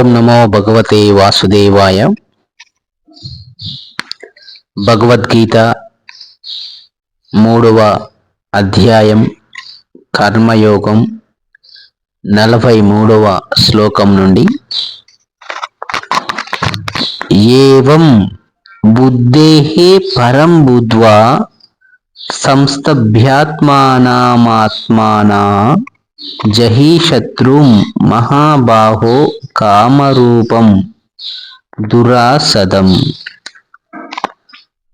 ఓం నమో భగవతే వాసుదేవాయ. భగవద్గీత మూడవ అధ్యాయం కర్మయోగం నలభై మూడవ శ్లోకం నుండి. ఏవం బుద్ధే పరం బుద్ధ్వా సంస్థభ్యాత్మానామాత్మానా జహీ శత్రుం మహాబాహో కామరూపం దురాసదం.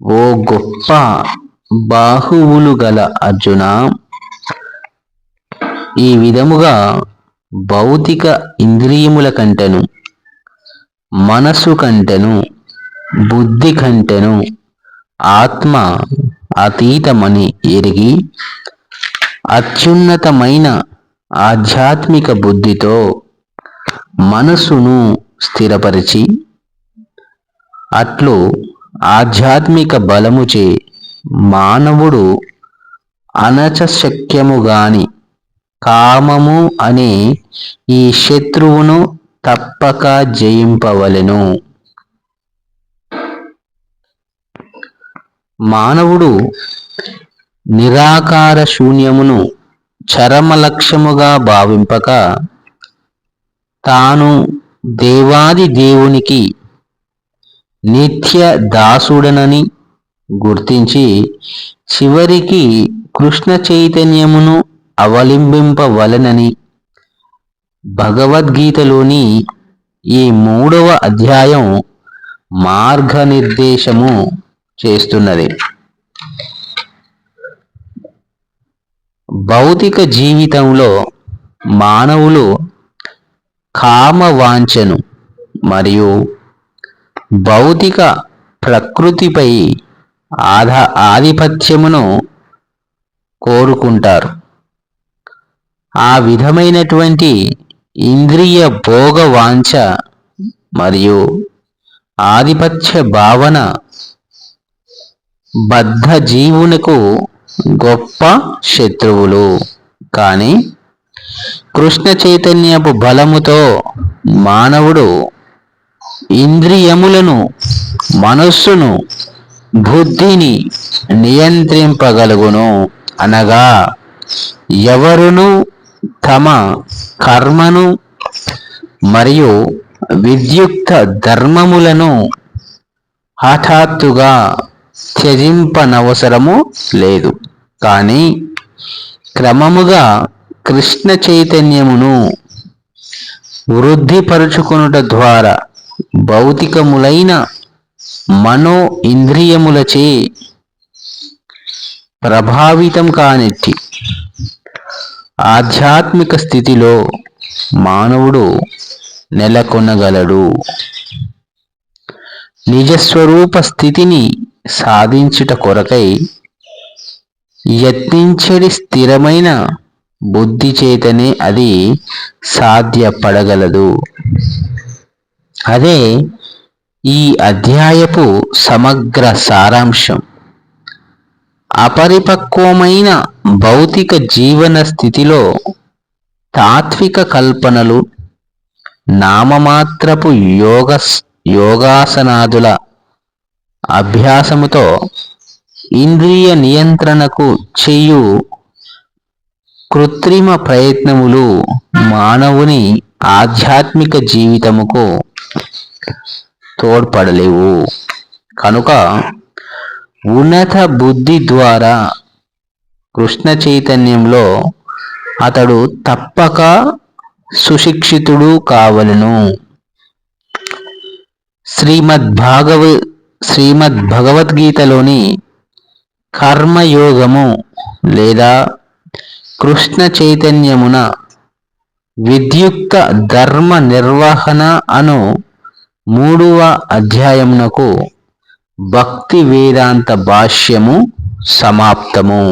ఓ గొప్ప బాహువులు గల అర్జున ఈ విధముగా భౌతిక ఇంద్రియముల కంటెను మనసు కంటెను బుద్ధి కంటెను ఆత్మ అతీతమని ఎరిగి అత్యున్నతమైన ఆధ్యాత్మిక బుద్ధితో మనసును స్థిరపరిచి అట్లు ఆధ్యాత్మిక బలముచే మానవుడు అనచశక్యముగాని కామము అనే ఈ శత్రువును తప్పక జయింపవలెను. మానవుడు నిరాకార శూన్యమును చరమ లక్ష్యముగా భావింపక తాను దేవాది దేవునికి నిత్య దాసుడనని గుర్తించి చివరికి కృష్ణ చైతన్యమును అవలింబింపవలనని భగవద్గీతలోని ఈ మూడవ అధ్యాయం మార్గనిర్దేశము చేస్తున్నది. భౌతిక జీవితంలో మానవులు కామవాంఛను మరియు భౌతిక ప్రకృతిపై ఆధా ఆధిపత్యమును కోరుకుంటారు. ఆ విధమైనటువంటి ఇంద్రియ భోగ వాంఛ మరియు ఆధిపత్య భావన బద్ధ జీవునకు గొప్ప శత్రువులు. కానీ కృష్ణ చైతన్యపు బలముతో మానవుడు ఇంద్రియములను మనస్సును బుద్ధిని నియంత్రింపగలుగును అనగా ఎవరును తమ కర్మను మరియు విద్యుక్త ధర్మములను హఠాత్తుగా త్యజింపనవసరము లేదు. కానీ క్రమముగా కృష్ణ చైతన్యమును వృద్ధిపరుచుకునుట ద్వారా భౌతికములైన మనో ఇంద్రియములచే ప్రభావితం కానెట్టి ఆధ్యాత్మిక స్థితిలో మానవుడు నెలకొనగలడు. నిజస్వరూప స్థితిని సాధించుట కొరకై యత్నించడి స్థిరమైన బుద్ధి చేతనే అది సాధ్యపడగలదు. అదే ఈ అధ్యాయపు సమగ్ర సారాంశం. అపరిపక్వమైన భౌతిక జీవన స్థితిలో తాత్విక కల్పనలు నామమాత్రపు యోగ యోగాసనాదుల అభ్యాసముతో ఇంద్రియ నియంత్రణకు చేయు కృత్రిమ ప్రయత్నములు మానవుని ఆధ్యాత్మిక జీవితముకు తోడ్పడలేవు. కనుక ఉన్నత బుద్ధి ద్వారా కృష్ణ చైతన్యంలో అతడు తప్పక సుశిక్షితుడు కావలను. శ్రీమద్భాగవ శ్రీమద్భగవద్గీతలోని శ్రీమద్ భగవద్గీతలోని కర్మయోగము లేదా కృష్ణ చైతన్యమున విద్యుక్త ధర్మ నిర్వహణ అను మూడవ అధ్యాయమునకు భక్తి వేదాంత భాష్యము సమాప్తము.